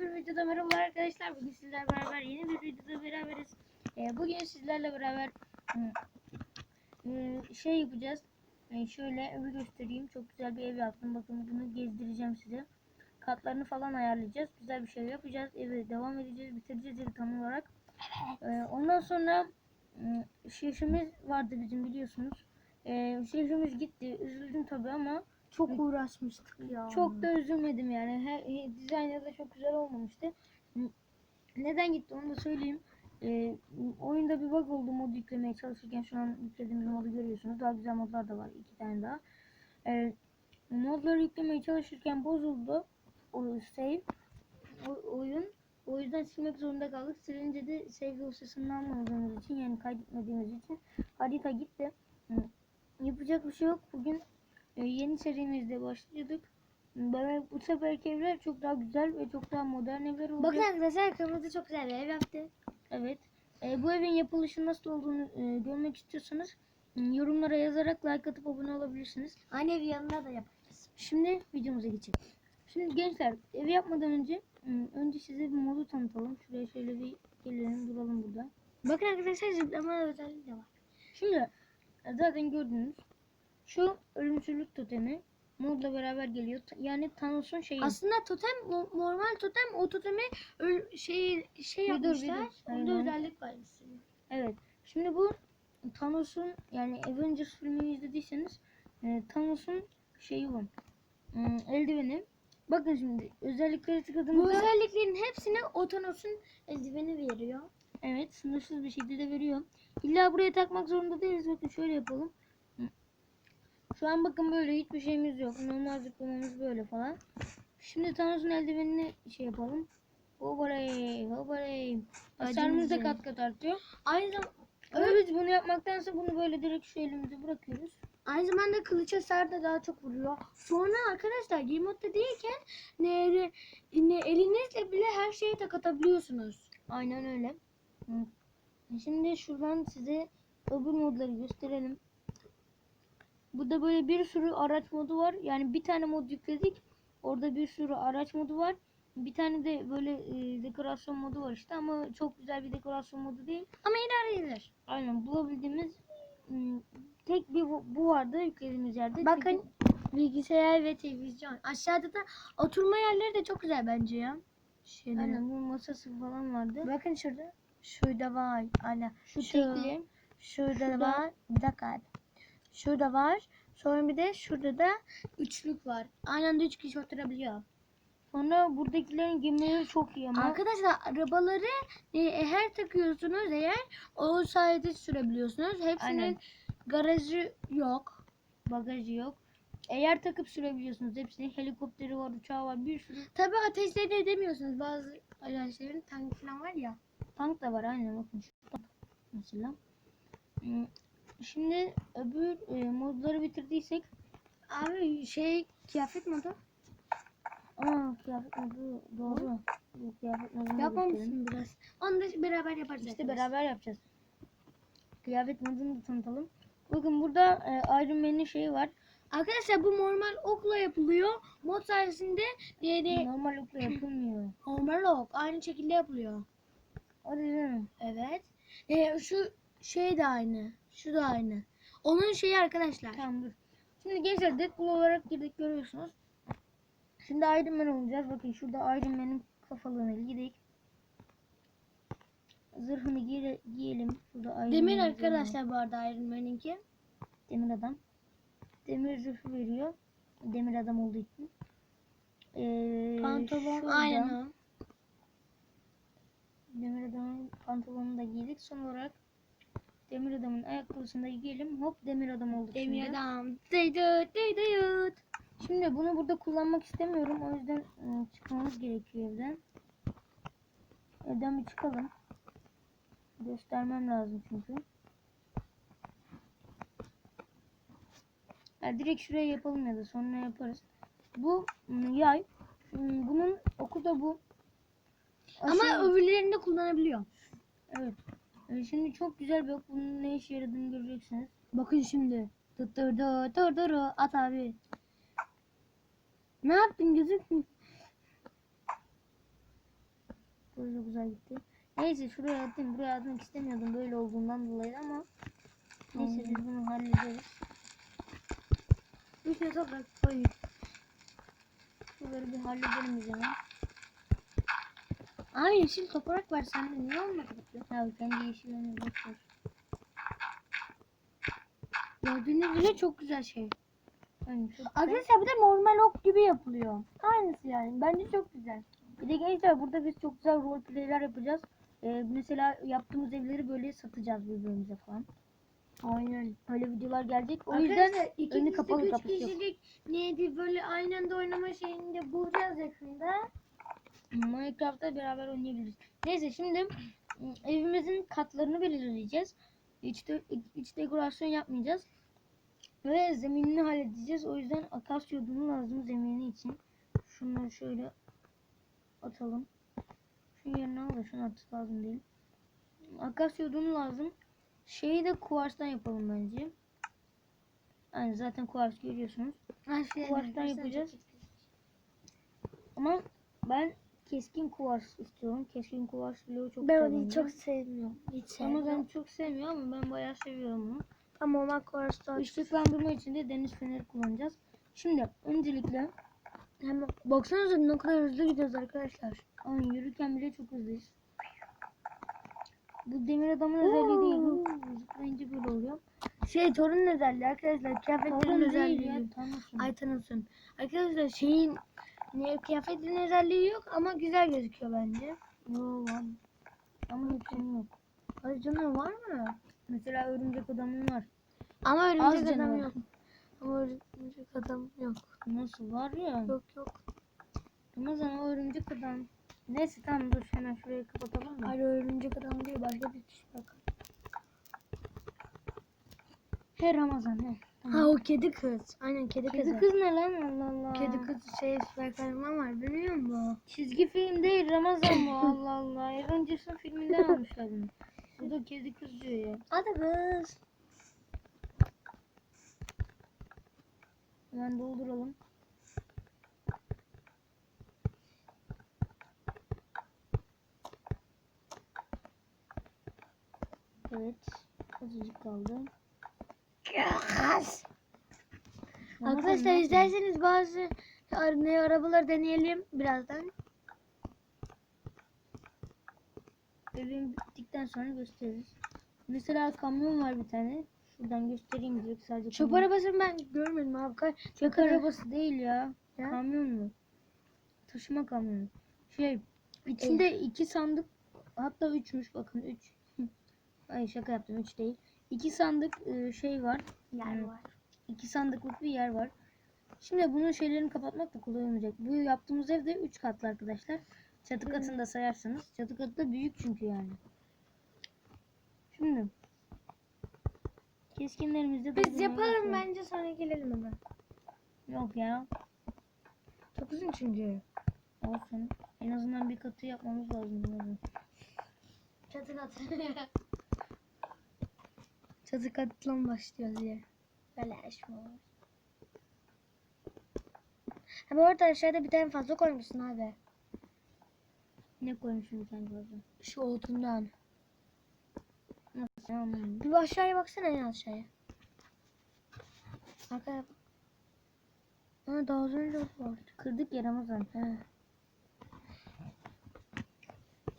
yeni bir videoda merhabalar arkadaşlar. Bugün sizlerle beraber yeni bir videoda beraberiz. Ee, bugün sizlerle beraber e, şey yapacağız. Ee, şöyle evi göstereyim. Çok güzel bir ev yaptım. Bakın bunu gezdireceğim size. Katlarını falan ayarlayacağız. Güzel bir şey yapacağız. Evi devam edeceğiz. Bitireceğiz evi tam olarak. Ee, ondan sonra hmm, şefimiz vardı bizim biliyorsunuz. Ee, şefimiz gitti. Üzüldüm tabii ama Çok uğraşmıştık ya. çok da üzülmedim yani. Her, he- dizaynı da çok güzel olmamıştı. Neden gitti onu da söyleyeyim. Ee, oyunda bir bug oldu mod yüklemeye çalışırken şu an yüklediğimiz modu görüyorsunuz. Daha güzel modlar da var. iki tane daha. Ee, modları yüklemeye çalışırken bozuldu. O save. O, oyun. O yüzden silmek zorunda kaldık. Silince de save dosyasını almadığımız için yani kaydetmediğimiz için harita gitti. Yapacak bir şey yok. Bugün yeni serimizde başladık. Böyle bu seferki evler çok daha güzel ve çok daha modern evler olacak. Bakın arkadaşlar kırmızı çok güzel bir ev yaptı. Evet. E, bu evin yapılışı nasıl olduğunu e, görmek istiyorsanız m, yorumlara yazarak like atıp abone olabilirsiniz. Aynı evi yanında da yaparız. Şimdi videomuza geçelim. Şimdi gençler evi yapmadan önce m, önce size bir modu tanıtalım. Şuraya şöyle bir gelelim duralım burada. Bakın arkadaşlar zıplama özelliği de var. Şimdi e, zaten gördünüz. Şu ölümsüzlük totemi modla beraber geliyor. Yani Thanos'un şeyi. Aslında totem no- normal totem o totemi öl- şey şey Bir dur, bir yapmışlar. Onda özellik var. aslında. Evet. Şimdi bu Thanos'un yani Avengers filmini izlediyseniz e, Thanos'un şeyi bu. Hmm, eldiveni. Bakın şimdi özellikleri Bu tıkladığımızda özelliklerin hepsini Otanos'un eldiveni veriyor. evet sınırsız bir şekilde veriyor. İlla buraya takmak zorunda değiliz. Bakın şöyle yapalım. Şu an bakın böyle hiçbir şeyimiz yok. Normal zıplamamız böyle falan. Şimdi Thanos'un eldivenini şey yapalım. Hobarey, hobarey. Hasarımız da kat kat artıyor. Aynı zamanda Ama biz bunu yapmaktansa bunu böyle direkt şu elimize bırakıyoruz. Aynı zamanda kılıç hasar da daha çok vuruyor. Sonra arkadaşlar game modda değilken ne, ne elinizle bile her şeyi tak atabiliyorsunuz. Aynen öyle. Hı. Şimdi şuradan size öbür modları gösterelim. Burada böyle bir sürü araç modu var. Yani bir tane mod yükledik. Orada bir sürü araç modu var. Bir tane de böyle e, dekorasyon modu var işte ama çok güzel bir dekorasyon modu değil. Ama idare edilir. Aynen bulabildiğimiz tek bir bu, bu vardı yüklediğimiz yerde. Bakın bilgisayar ve televizyon. Aşağıda da oturma yerleri de çok güzel bence ya. Şeyleri. Aynen bu masası falan vardı. Bakın şurada. Şurada var. Ana. Şu Şu- tekli. Şurada, Şurada. var. Bir dakika. Şurada var. Sonra bir de şurada da üçlük var. Aynı anda üç kişi oturabiliyor. Sonra buradakilerin gemileri çok iyi ama. Arkadaşlar arabaları e, her takıyorsunuz eğer o sayede sürebiliyorsunuz. Hepsinin Aynen. garajı yok. bagajı yok. Eğer takıp sürebiliyorsunuz hepsini. Helikopteri var, uçağı var, bir sürü Tabi ateşle de edemiyorsunuz. Bazı araçların tank falan var ya. tank da var aynen bakın şu tank mesela. Şimdi öbür e, modları bitirdiysek Abi şey kıyafet modu. aa kıyafet modu doğru. Bu kıyafet modunu. Yapmamışsın biraz. Onu da beraber yaparız. İşte beraber yapacağız. Kıyafet modunu da tanıtalım. Bakın burada e, Iron Man'in şeyi var. Arkadaşlar bu normal okla yapılıyor. Mod sayesinde diğeri Normal okla yapılmıyor. normal ok. Aynı şekilde yapılıyor. Hadi canım. Evet. Ee, şu şey de aynı. Şu da aynı. Onun şeyi arkadaşlar. Tamam dur. Şimdi gençler Deadpool olarak girdik görüyorsunuz. Şimdi Iron Man olacağız. Bakın şurada Iron Man'in kafalığına gidelim. Zırhını giye- giyelim. Şurada Iron Demir arkadaşlar bu arada Iron Man'inki. Demir adam. Demir zırhı veriyor. Demir adam olduğu için. Ee, Pantolon şurada aynen o. Demir adamın pantolonunu da giydik. Son olarak Demir adamın ayakkabısını da giyelim. Hop demir adam olduk Demir şimdi. adam. Dıydut dıydut. Şimdi bunu burada kullanmak istemiyorum. O yüzden e, çıkmamız gerekiyor evden. Evden bir çıkalım. Göstermem lazım çünkü. Ya direkt şuraya yapalım ya da sonra yaparız. Bu m, yay. M, Bunun oku da bu. Ama Aşağı- öbürlerini de kullanabiliyor. Evet. E, Şimdi çok güzel bir ok. Bunun ne işe yaradığını göreceksiniz. Bakın şimdi. Tutturdu, tutturdu. At abi. Ne yaptın gözük mü? Çok güzel gitti. Neyse şuraya atayım. Buraya atmak istemiyordum böyle olduğundan dolayı ama neyse biz bunu hallederiz. Üstüne toprak koy. Şunları bir halledelim biz hemen. Aa yeşil toprak var sende niye olmadı bu? Ya kendi yeşillerini boş ver. Gördüğünüz gibi çok güzel şey. Yani çok. Arkadaşlar bir de normal ok gibi yapılıyor. Aynısı yani. Bence çok güzel. Bir de gençler burada biz çok güzel role play'ler yapacağız. Ee, mesela yaptığımız evleri böyle satacağız birbirimize falan. Aynen. Öyle videolar gelecek. O Arkadaşlar yüzden de kapalı üç kapısı yok. kişilik neydi böyle aynı anda oynama şeyinde bulacağız yakında. Minecraft'ta beraber oynayabiliriz. Neyse şimdi ım, evimizin katlarını belirleyeceğiz. İç, de, iç dekorasyon yapmayacağız. Ve zeminini halledeceğiz. O yüzden akasya odunu lazım zemini için. Şunları şöyle atalım. Şu yerine al da şunu at lazım değil. Akasya odunu lazım. Şeyi de kuvarstan yapalım bence. Yani zaten kuvars görüyorsunuz. Her Kuvarstan yapacağız. Ama ben keskin kuvars istiyorum. Keskin kuvars bloğu çok Ben onu çok sevmiyorum. Hiç Ama sevmiyorum. ben çok sevmiyorum ama ben bayağı seviyorum bunu. Ama normal kuvarstan. Işıklandırma için de deniz feneri kullanacağız. Şimdi öncelikle Hemen baksanıza ne kadar hızlı gidiyoruz arkadaşlar. ay, yürürken bile çok hızlıyız. Bu demir adamın özelliği değil. Bu zıplayınca böyle oluyor. Şey torun özelliği arkadaşlar. Kıyafetlerin değil özelliği. ya. Tanrısın. Ay tanısın. Arkadaşlar şeyin ne kıyafetin özelliği yok ama güzel gözüküyor bence. Yo var. Ama hepsinin yok. Ay canım var mı? Mesela örümcek adamın var. Ama Az örümcek canı adam var. yok. Ama örümcek adam yok. Nasıl var ya? Yok yok. Ama sana o örümcek adam. Neyse tamam dur hemen şurayı kapatalım da. Hayır örümcek adam değil başka bir kişi bak. He Ramazan he. Ha o kedi kız. Aynen kedi, Kedi kız. kız ne lan Allah Allah. Kedi kız şey süper kahraman var biliyor musun? Çizgi film değil Ramazan bu Allah Allah. Avengers'ın filminden almışlar bunu. Bu da kedi kız diyor ya. Hadi kız. Hemen dolduralım. Evet. Azıcık kaldı. Ramazan Arkadaşlar izlerseniz bazı ne arabaları deneyelim birazdan. Evim bittikten sonra gösteririz. Mesela kamyon var bir tane. Şuradan göstereyim direkt sadece. Çöp kamyon. arabasını ben görmedim abi. Kaç Çöp arabası değil ya. Ya? Kamyon mu? Taşıma kamyonu. Şey içinde iki sandık hatta üçmüş bakın üç. Ay şaka yaptım üç değil. İki sandık e, şey var. yer Hı. var. İki sandıklık bir yer var. Şimdi bunun şeylerini kapatmak da kolay olmayacak. Bu yaptığımız ev de 3 katlı arkadaşlar. Çatı katını da sayarsanız. Çatı katı da büyük çünkü yani. Şimdi keskinlerimizde Biz yapalım bence sonra gelelim hemen. Yok ya. Çok uzun çünkü. Olsun. En azından bir katı yapmamız lazım. Çatı katı. Çatı katla başlıyoruz ya. Beleş mi? Ha bu arada aşağıda bir tane fazla koymuşsun abi. Ne bir tane fazla. Şu ya anlamadım. Bir aşağıya baksana en aşağıya. Arkaya bak. Ha daha az önce vardı. Kırdık ya Ramazan. He.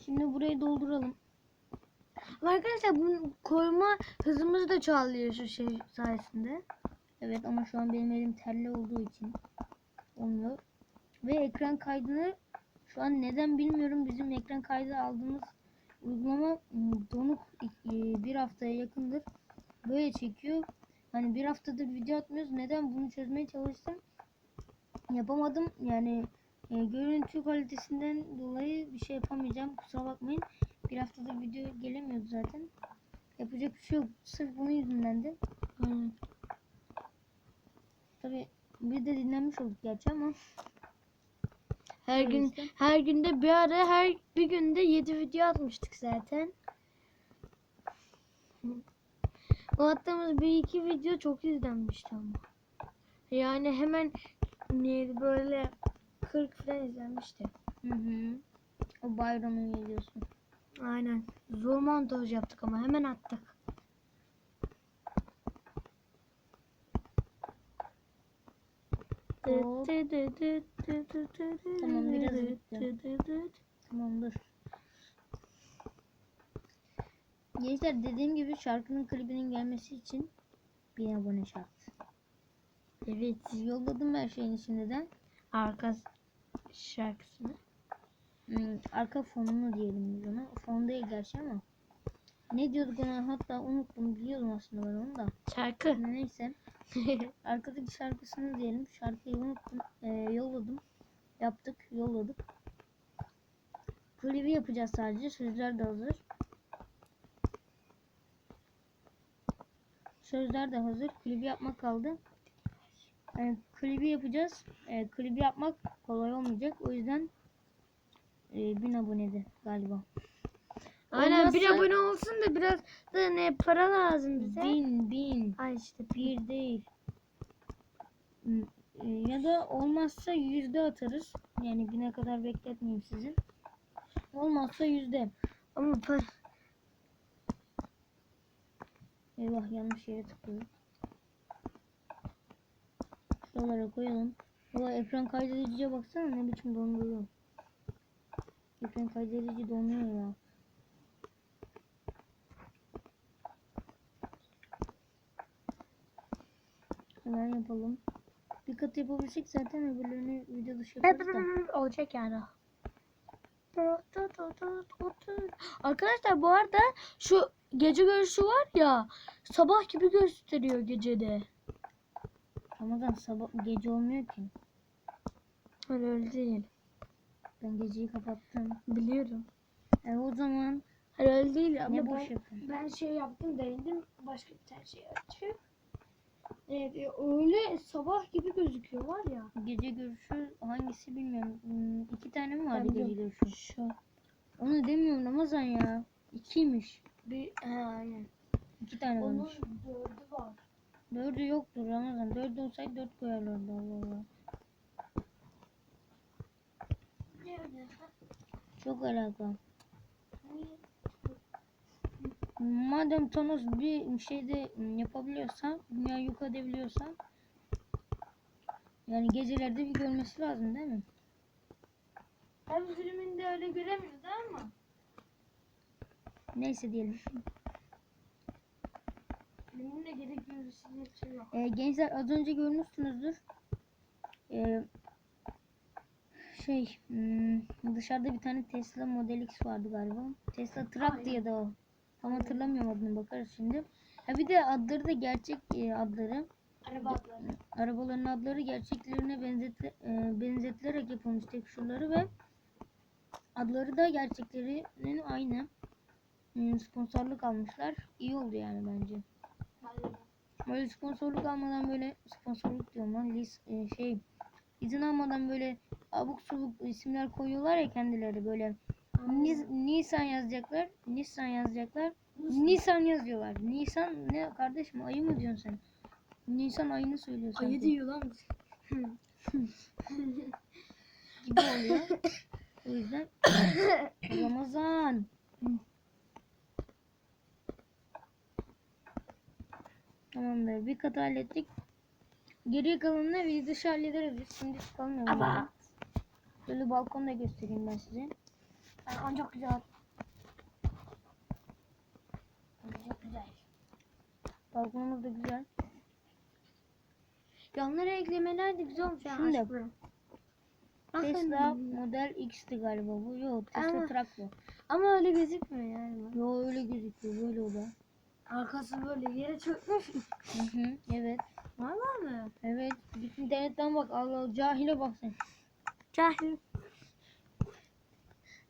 Şimdi burayı dolduralım. Arkadaşlar bu koyma hızımız da çoğalıyor şu şey sayesinde. Evet ama şu an benim elim terli olduğu için olmuyor. Ve ekran kaydını şu an neden bilmiyorum bizim ekran kaydı aldığımız uygulama donuk e, bir haftaya yakındır. Böyle çekiyor. Hani bir haftadır video atmıyoruz. Neden bunu çözmeye çalıştım. Yapamadım. Yani e, görüntü kalitesinden dolayı bir şey yapamayacağım. Kusura bakmayın. Bir haftadır video gelemiyordu zaten. Yapacak bir şey yok. Sırf bunun yüzünden de. Aynen. Tabi bir de dinlenmiş olduk gerçi ama Her Öyle gün işte. her günde bir ara her bir günde 7 video atmıştık zaten. O attığımız bir iki video çok izlenmişti ama. Yani hemen neydi böyle 40 falan izlenmişti. hı hı. O Byron'u geliyorsun. Aynen. Zor montaj yaptık ama hemen attık. Hop. Tamam, biraz bitti. Tamamdır. Gençler dediğim gibi şarkının klibinin gelmesi için bir abone şart. Evet. Yolladım her şeyini şimdiden. Arka şarkısını. Hmm, arka fonunu diyelim biz ona. Fon değil gerçi ama. Ne diyorduk ona hatta unuttum biliyordum aslında ben onu da. Şarkı. Neyse. Arkadaki şarkısını diyelim. Şarkıyı unuttum. Ee, yolladım. Yaptık. Yolladık. Klibi yapacağız sadece. Sözler de hazır. Sözler de hazır. Klibi yapmak kaldı. Yani klibi yapacağız. Ee, klibi yapmak kolay olmayacak. O yüzden e, 1000 abonede galiba. Aynen bir Olmazsa- abone olsun da biraz da ne para lazım bize. Bin bin. Ay işte Bir değil. Hmm, e, Ya da olmazsa yüzde atarız. Yani bine kadar bekletmeyeyim sizi. Olmazsa yüzde. ama para. Eyvah yanlış yere tıklıyorum. Şuralara koyalım. Valla ekran kaydediciye baksana ne biçim donduruyor. Ekran kaydedici donuyor ya. Hemen yapalım. Bir kat yapabilsek zaten öbürlerini video dışı yaparız da. Olacak yani. Arkadaşlar bu arada şu gece görüşü var ya sabah gibi gösteriyor gecede. Ramazan sabah gece olmuyor ki. Öyle öyle değil. Ben geceyi kapattım. Biliyorum. E o zaman öyle değil ama ne ben, boş yapın. ben şey yaptım denedim başka bir tane şey açıp. Evet öyle sabah gibi gözüküyor var ya. Gece görüşü hangisi bilmiyorum. Hmm, iki tane mi vardı Ben gece görüşü? Şu Onu demiyorum Ramazan ya. İkiymiş. bir he, aynen. İki tane Onun varmış. dördü var. Dördü yoktur Ramazan. Dördü olsaydı dört koyarlardı Allah Allah. Çok alaka. Madem Thanos bir şeyde yapabiliyorsa, dünyayı yok edebiliyorsa yani gecelerde bir görmesi lazım değil mi? Hem filminde öyle göremiyoruz ama. Neyse diyelim. Filminde gerek hiçbir şey yok. Ee, gençler az önce görmüşsünüzdür. Ee, şey hmm, dışarıda bir tane Tesla Model X vardı galiba. Tesla Truck diye de o. Tam hatırlamıyorum adını bakarız şimdi. Ha bir de adları da gerçek e, adları. Araba adları. Arabaların adları gerçeklerine benzetle, e, benzetilerek yapılmış tekstürleri ve adları da gerçeklerinin aynı. Hmm, sponsorluk almışlar. İyi oldu yani bence. Böyle sponsorluk almadan böyle sponsorluk diyorum lan e, şey izin almadan böyle abuk subuk isimler koyuyorlar ya kendileri böyle. Nis- Nisan yazacaklar Nisan yazacaklar Nisan yazıyorlar. Nisan ne kardeşim ayı mı diyorsun sen? Nisan ayını söylüyor Ayı diyor lan. gibi oluyor. O yüzden Ramazan. Tamamdır. Bir kat hallettik Geriye kalanını video dışı hallederiz biz şimdi çıkalım ya. Ama. Böyle balkonda göstereyim ben size. Aa, çok güzel. Çok güzel. Balkonumuz da güzel. Yanlara eklemeler de güzel olmuş. ya, Şimdi. Tesla. Model X'ti galiba bu. Yok Tesla Ama- Truck bu. Ama öyle gözükmüyor yani. Yo öyle gözüküyor böyle o da. Arkası böyle yere çökmüş. Hı hı evet. Valla mı? Evet git internetten bak Allah Allah cahile bak sen. Cahil.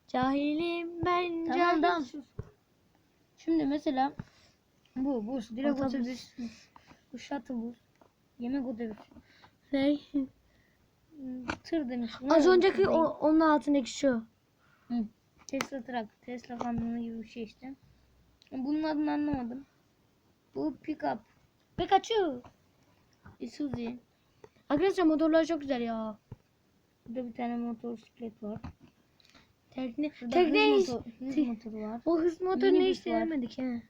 Cahilim ben Tamam cahil. tamam sus. Şimdi mesela bu bu direkt Otobüs. otobüs. Bu bus. Yemek otobüsü. Şey. Tır demiş. Az önceki o, onun altındaki şu. Hı. Tesla Truck. Tesla kamyonu gibi bir şey işte. Bunun adını anlamadım. Bu pickup. Pikachu. Isuzu. Arkadaşlar motorlar çok güzel ya. Burada bir tane motosiklet var. Tekne, tekne hız, motor, hız te- motoru var. o hız hiç var. denemedik he.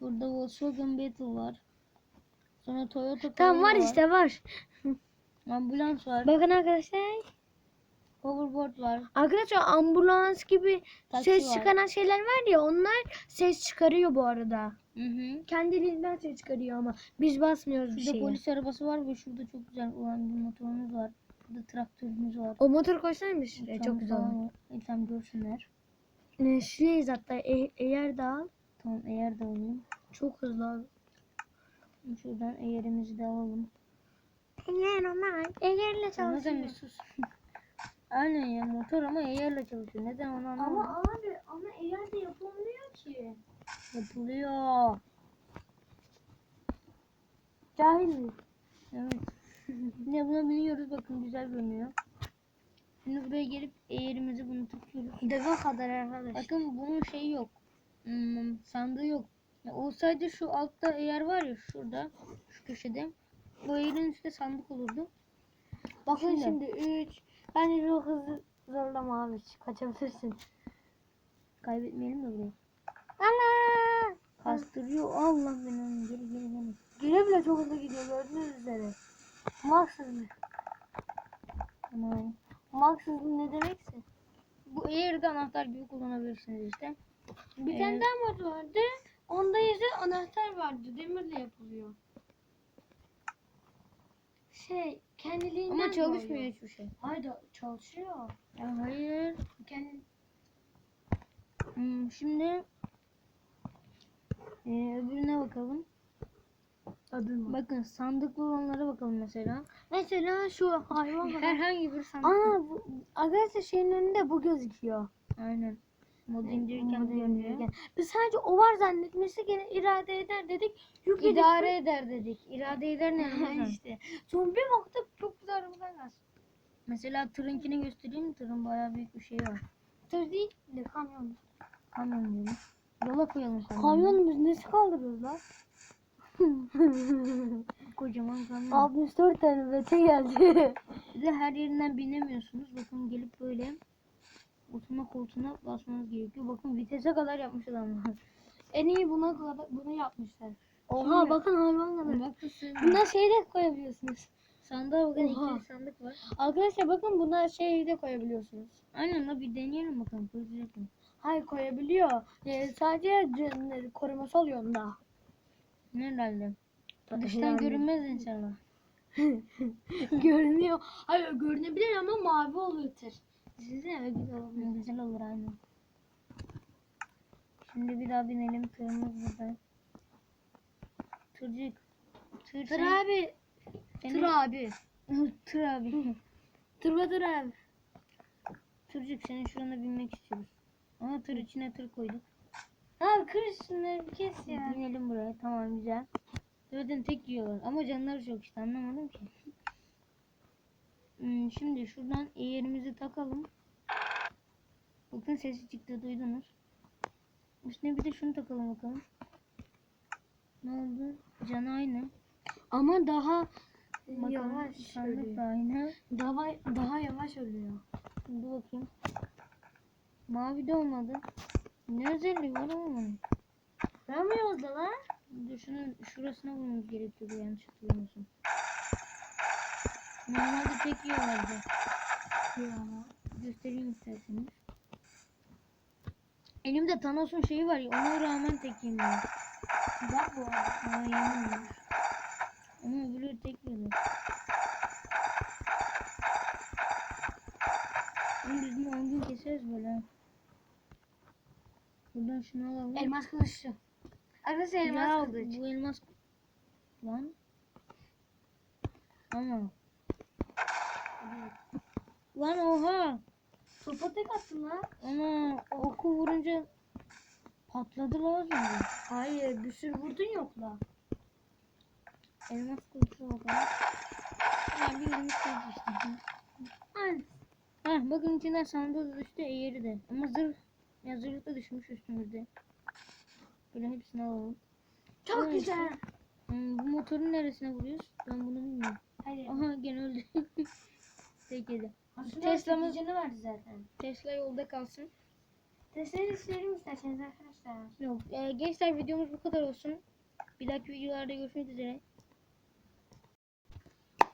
Burada Volkswagen Beetle var. Sonra Toyota Tamam var Corolla işte var. Ambulans var. Bakın arkadaşlar. Hoverboard var. Arkadaşlar ambulans gibi Taksi ses var. çıkaran şeyler var ya onlar ses çıkarıyor bu arada. Hı hı. Kendiliğinden ses çıkarıyor ama biz basmıyoruz bir Şurada şeye. polis arabası var ve şurada çok güzel olan bir motorumuz var. Burada traktörümüz var. O motor koysaymış. E, çok güzel. olur. var. E, görsünler. Ne şurayız hatta e- eğer al. Tamam eğer de alayım. Çok hızlı abi. Şuradan eğerimizi de alalım. Eğer onlar eğerle Neden bir sus. Aynen ya motor ama eğerle çalışıyor. Neden onu anlamadım. Ama abi ama de yapılmıyor ki. Yapılıyor. Cahil mi? Evet. Yine buna biniyoruz bakın güzel görünüyor. Şimdi buraya gelip eğerimizi bunu tutuyoruz. Deve kadar arkadaş. Bakın bunun şeyi yok. Hmm, sandığı yok. Ya olsaydı şu altta eğer var ya şurada şu köşede bu eğerin üstte sandık olurdu. Bakın Şimdi. şimdi 3. Bence çok hızlı zorlama abi. Kaçabilirsin. Kaybetmeyelim de burayı. Ana! Kastırıyor. Allah belanı geri geri geri. Güle bile çok hızlı gidiyor gördüğünüz üzere. Max hızlı. Tamam. Max hızlı ne demekse. Bu eğerde anahtar gibi kullanabilirsiniz işte. Bir Ee, tane daha mod vardı. Onda ise anahtar vardı. Demirle yapılıyor. Şey kendiliğinden Ama çalışmıyor hiçbir şey. Hayır çalışıyor. Ya hayır. Kendi... Hmm, şimdi ee, öbürüne bakalım. Adım Bakın sandıklı olanlara bakalım mesela. Mesela şu hayvan var. Herhangi bir sandık. Ana bu, arkadaşlar şeyin önünde bu gözüküyor. Aynen. Mod indirirken Modu indirirken. Biz sadece o var zannetmesi gene irade eder dedik. Yükledik. İdare eder dedik. İrade eder ne? İşte. Sonra bir baktık çok güzel arabalar var. Mesela tırınkini göstereyim mi? Tırın bayağı büyük bir şey var. Tır değil de kamyon. Kamyon diyelim. Yola koyalım kamyonu. Kamyon biz nesi kaldırıyoruz lan? Kocaman kamyon. 64 tane bete geldi. Bir de her yerinden binemiyorsunuz. Bakın gelip böyle oturma koltuğuna basmanız gerekiyor. Bakın vitese kadar yapmış adamlar. en iyi buna kadar bunu yapmışlar. Oha Şimdi- bakın. Bakın siz Buna şey de koyabiliyorsunuz. Sandığa bakın Oha. iki sandık var. Arkadaşlar bakın buna şey de koyabiliyorsunuz. Aynen la bir deneyelim bakalım. Koyacak mı? Hayır koyabiliyor. Ee, sadece koruması oluyor onda. Herhalde. Dıştan görünmez inşallah. Görünüyor. Hayır görünebilir ama mavi oluyor tır. Düşünsene güzel olur. Güzel olur aynen. Şimdi bir daha binelim. Tırımız burada. Tırcık. Tır, Tır sen- abi. Tır abi. Tır abi. Tır ve tır abi. Tırcık senin şurana binmek istiyoruz. Ama tır içine tır koyduk. Abi kır şunları bir kes ya. Binelim buraya. Tamam güzel. Zaten tek yiyorlar. Ama canları çok işte anlamadım ki. Hmm, şimdi şuradan eğerimizi takalım. Bakın sesi çıktı duydunuz. Üstüne bir de şunu takalım bakalım. Ne oldu? Can aynı. Ama daha Bakalım yavaş sandık da ölüyor. aynı. Daha, daha yavaş ölüyor. Şimdi bakayım. Mavi de olmadı. Ne özelliği var ama? Ramıyoruz da lan. Dur şunun şurasına vurmamız gerekiyordu yanlış hatırlamıyorsam. Normalde tek yiyorlardı. Ya. Göstereyim isterseniz. Elimde Thanos'un şeyi var ya ona rağmen tek yemiyor. Bak bu arada. Aa. Ama öbürleri tek yiyorlar. Oğlum biz bunu 10 gün keseriz böyle. Buradan şunu alalım. Elmas kılıçlı. Arkadaşlar elmas Ya kılıç. bu elmas lan. Ama. Lan oha. Topa tek attın lan. Ana oku vurunca patladı lazım. Hayır bir sürü vurdun yok la. Elmas kılıçla bakalım. Ya bir elmas kılıç işte. Aynen. Heh bakın içinden sandığı düştü eğeri de. Ama zırh. Ya zırh da düşmüş üstümüzde. Böyle hepsini alalım. Çok Evet. güzel. Hmm, bu motorun neresine vuruyoruz? Ben bunu bilmiyorum. Hayır. Aha gene öldü. Tek yedi. Aslında Tesla'mız- Tesla'mız canı vardı zaten. Tesla yolda kalsın. Sesleri silerim isterseniz arkadaşlar. Yok. e, gençler videomuz bu kadar olsun. Bir dahaki videolarda görüşmek üzere.